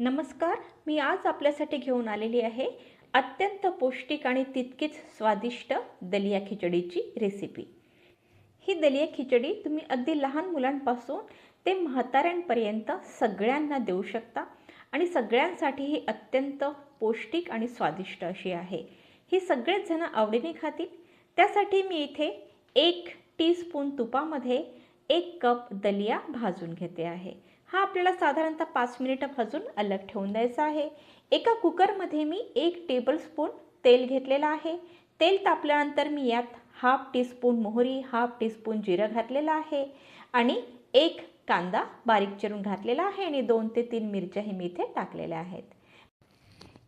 नमस्कार मी आज आपल्यासाठी घेऊन आलेली आहे अत्यंत पौष्टिक आणि तितकीच स्वादिष्ट दलिया खिचडीची रेसिपी ही दलिया खिचडी तुम्ही अगदी लहान मुलांपासून ते म्हाताऱ्यांपर्यंत सगळ्यांना देऊ शकता आणि सगळ्यांसाठी ही अत्यंत पौष्टिक आणि स्वादिष्ट अशी आहे. ही सगळेच जण आवडीने खातील. त्यासाठी मी इथे एक टीस्पून तुपामध्ये एक कप दलिया भाजून घेते आहे. हा आपल्याला साधारणतः पाच मिनिटं भाजून अलग ठेवून द्यायचा आहे. एका कुकरमध्ये मी एक टेबलस्पून तेल घेतलेलं आहे. तेल तापल्यानंतर मी यात हाफ टीस्पून मोहरी हाफ टीस्पून जिरं घातलेलं आहे आणि एक कांदा बारीक चिरून घातलेला आहे आणि दोन ते तीन मिरच्याही मी इथे टाकलेल्या आहेत.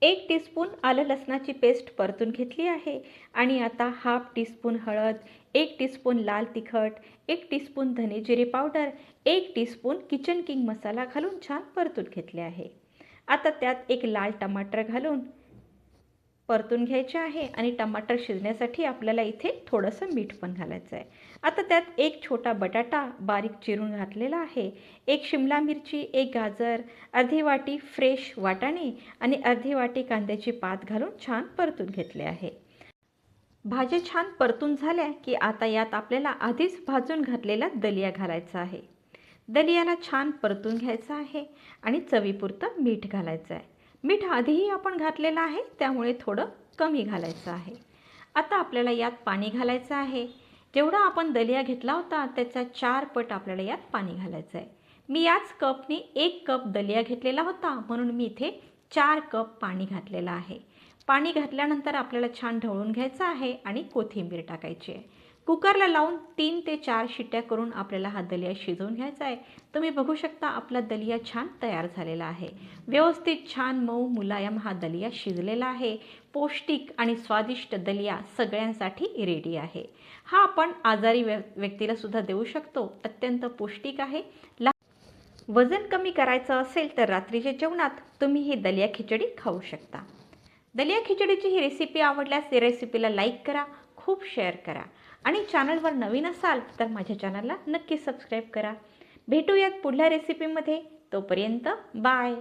एक टीस्पून आलं लसणाची पेस्ट परतून घेतली आहे. आणि आता हाफ टीस्पून हळद एक टीस्पून लाल तिखट एक टीस्पून धने जिरे पावडर एक टीस्पून किचन किंग मसाला घालून छान परतून घेतले आहे. आता त्यात एक लाल टमाटर घालून परतून घ्यायचे आहे आणि टमाटर शिजण्यासाठी आपल्याला इथे थोडंसं मीठ पण घालायचं आहे. आता त्यात एक छोटा बटाटा बारीक चिरून घातलेला आहे. एक शिमला मिरची एक गाजर अर्धी वाटी फ्रेश वाटाणे आणि अर्धी वाटी कांद्याची पात घालून छान परतून घेतले आहे. भाज्या छान परतून झाल्या की आता यात आपल्याला आधीच भाजून घातलेला दलिया घालायचा आहे. दलियाला छान परतून घ्यायचं आहे आणि चवीपुरतं मीठ घालायचं आहे. मीठ आधीही आपण घातलेलं आहे त्यामुळे थोडं कमी घालायचं आहे. आता आपल्याला यात पाणी घालायचं आहे. जेवढा आपण दलिया घेतला होता त्याचा चार पट आपल्याला यात पाणी घालायचं आहे. मी याच कपने एक कप दलिया घेतलेला होता म्हणून मी इथे चार कप पाणी घातलेलं आहे. पाणी घातल्यानंतर आपल्याला छान ढवळून घ्यायचं आहे आणि कोथिंबीर टाकायची आहे. कुकरला लावून तीन ते चार शिट्ट्या करून आपल्याला हा दलिया शिजवून घ्यायचा आहे. तुम्ही बघू शकता आपला दलिया छान तयार झालेला आहे. व्यवस्थित छान मऊ मुलायम हा दलिया शिजलेला आहे. पौष्टिक आणि स्वादिष्ट दलिया सगळ्यांसाठी रेडी आहे. हा आपण आजारी व्य व्यक्तीला सुद्धा देऊ शकतो. अत्यंत पौष्टिक आहे. ला वजन कमी करायचं असेल तर रात्रीच्या जेवणात तुम्ही ही दलिया खिचडी खाऊ शकता. दलिया खिचडीची ही रेसिपी आवडल्यास या रेसिपीला लाईक करा. खूप शेअर करा. आणि चॅनलवर नवीन असाल तर माझ्या चॅनलला नक्की सबस्क्राईब करा. भेटूयात पुढल्या रेसिपीमध्ये तोपर्यंत बाय